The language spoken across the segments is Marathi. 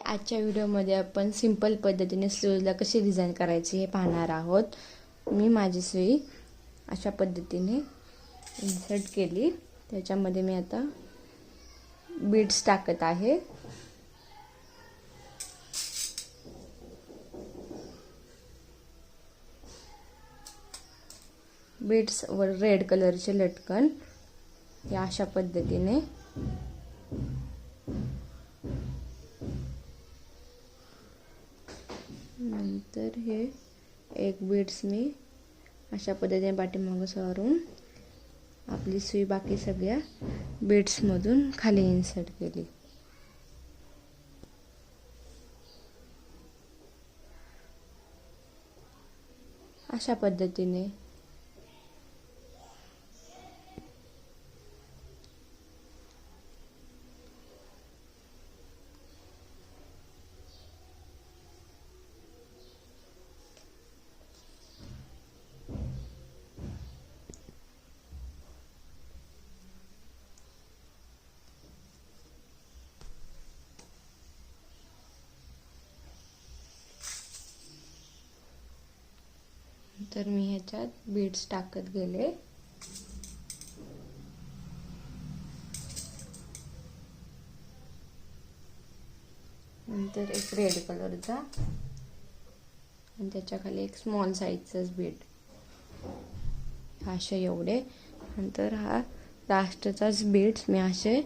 आजच्या व्हिडिओमध्ये आपण सिंपल पद्धतीने स्लीवला कशी डिझाईन करायची हे पाहणार आहोत. मी माझी सुई अशा पद्धतीने इन्सर्ट केली. त्याच्यामध्ये मी आता बीड्स टाकत आहे. बीड्स वर रेड कलरचे लटकन या अशा पद्धतीने तर हे एक बीड्स मी अशा पद्धतीने पाठीमागं सारून आपली सुई बाकी सगळ्या बीड्समधून खाली इन्सर्ट केली. अशा पद्धतीने तर मी ह्याच्यात बीड्स टाकत गेले. नंतर एक रेड कलरचा आणि त्याच्याखाली एक स्मॉल साईजचाच बीड असे एवढे. नंतर हा लास्टचाच बीड्स मी असे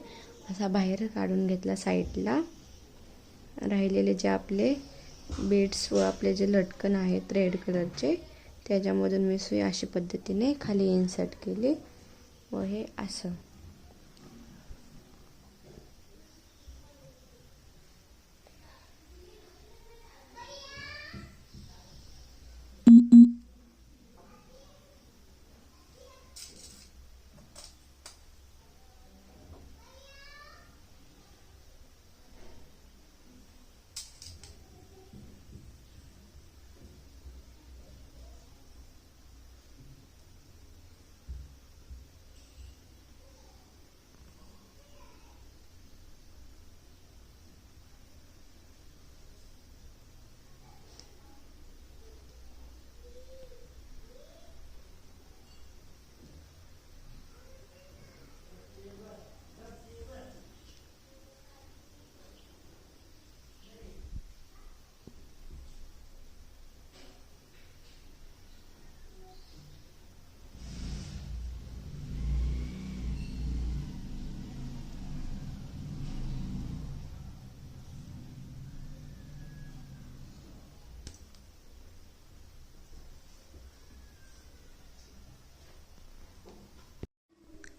असा बाहेर काढून घेतला साईडला राहिलेले जे आपले बीड्स व आपले जे लटकन आहेत रेड कलरचे त्याच्यामधून मी सुई अशा पद्धतीने खाली इन्सर्ट केली. व हे असं.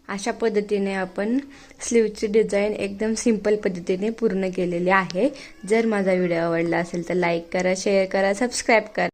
अशा पद्धतीने आपण स्लीवची डिझाईन एकदम सिंपल पद्धतीने पूर्ण केलेली आहे. जर माझा व्हिडिओ आवडला असेल तर लाईक करा शेअर करा सबस्क्राईब करा.